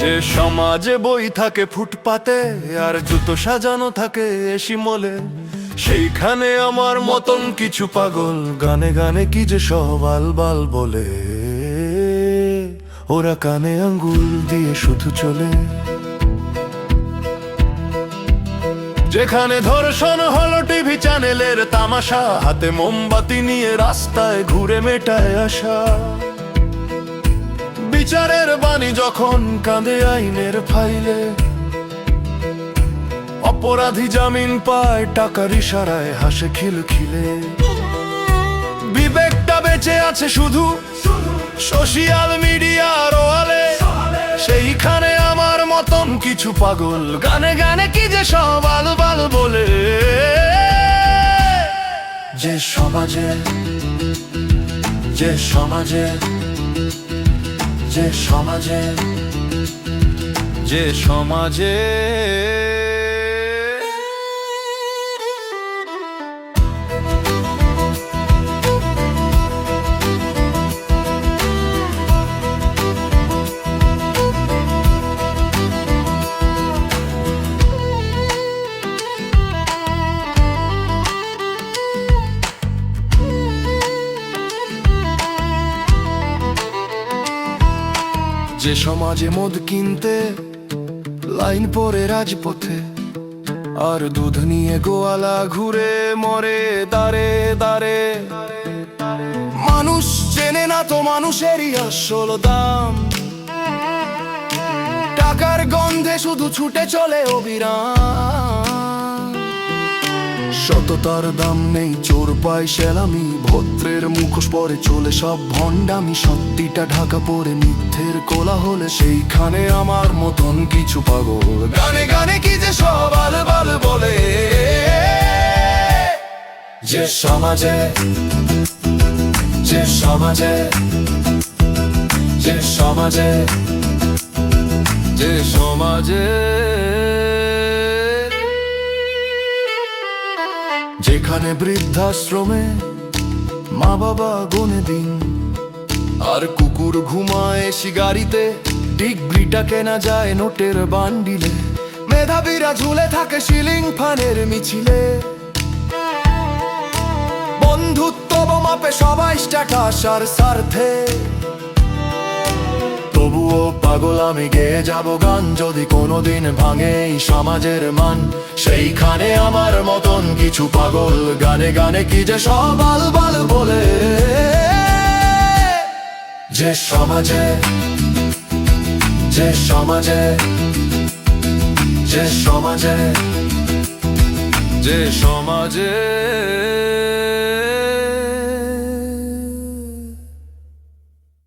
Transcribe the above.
যে সমাজে বই থাকে ফুটপাতে আর জুতো সাজানো থাকে শিমলে, সেইখানে আমার মতন কিছু পাগল গানে গানে কি যে সব আলবাল বলে। ওরা কানে আঙ্গুল দিয়ে শুধু চলে। যেখানে ধর্ষণ হলো টিভি চ্যানেলের তামাশা, হাতে মোমবাতি নিয়ে রাস্তায় ঘুরে মেটায় আসা বিচারের বাণী যখন কাঁদে আইনের ফাইলে, অপরাধী জামিন পায় টাকার ইশারায় হাসে খিলখিলে। বিবেকটা বেঁচে আছে শুধু সোশিয়াল মিডিয়ার ওয়ালে। সেইখানে আমার মতন কিছু পাগল গানে গানে কি যে সব আলবাল বলে। যে সমাজে যে সমাজে যে সমাজে যে সমাজে যে সমাজে মদ কিনতে, লাইন পরে রাজপথে। আর দুধ নিয়ে গোয়ালা ঘুরে, মরে দাঁড়ে দাঁড়ে মানুষ চেনে না তো মানুষেরই আসল দাম। টাকার গন্ধে শুধু ছুটে চলে অবিরাম। সততার দাম নেই, চোর পায় সেলামি। ভদ্রের মুখোশ পরে চলে সব ভণ্ডামি। সত্যিটা ঢাকা পরে মিথ্যের কোলা হলে সেইখানে আমার মতন কিছু পাগল। গানে গানে কি যে সব আলবাল বলে। যে সমাজে যে সমাজে যে সমাজে যে সমাজে। যেখানে বৃদ্ধাশ্রমে মা বাবা গনে দিন। আর কুকুর ঘুমায় শিগারিতে, ডিগ্রিটা কেনা যায় নোটের বান্ডিলে। মেধাবীরা ঝুলে থাকে শিলিং ফানের মিছিলে। বন্ধুত্ব মাপে সবাই স্ট্যাটাস আর স্বার্থে তবুও পাগল আমি গেয়ে যাব গান। যদি কোনোদিন ভাঙে সমাজের মান, সেইখানে আমার মতন কিছু পাগল। গানে গানে কি যে সব আলবাল বলে? যে সমাজে যে সমাজে যে সমাজে যে সমাজে।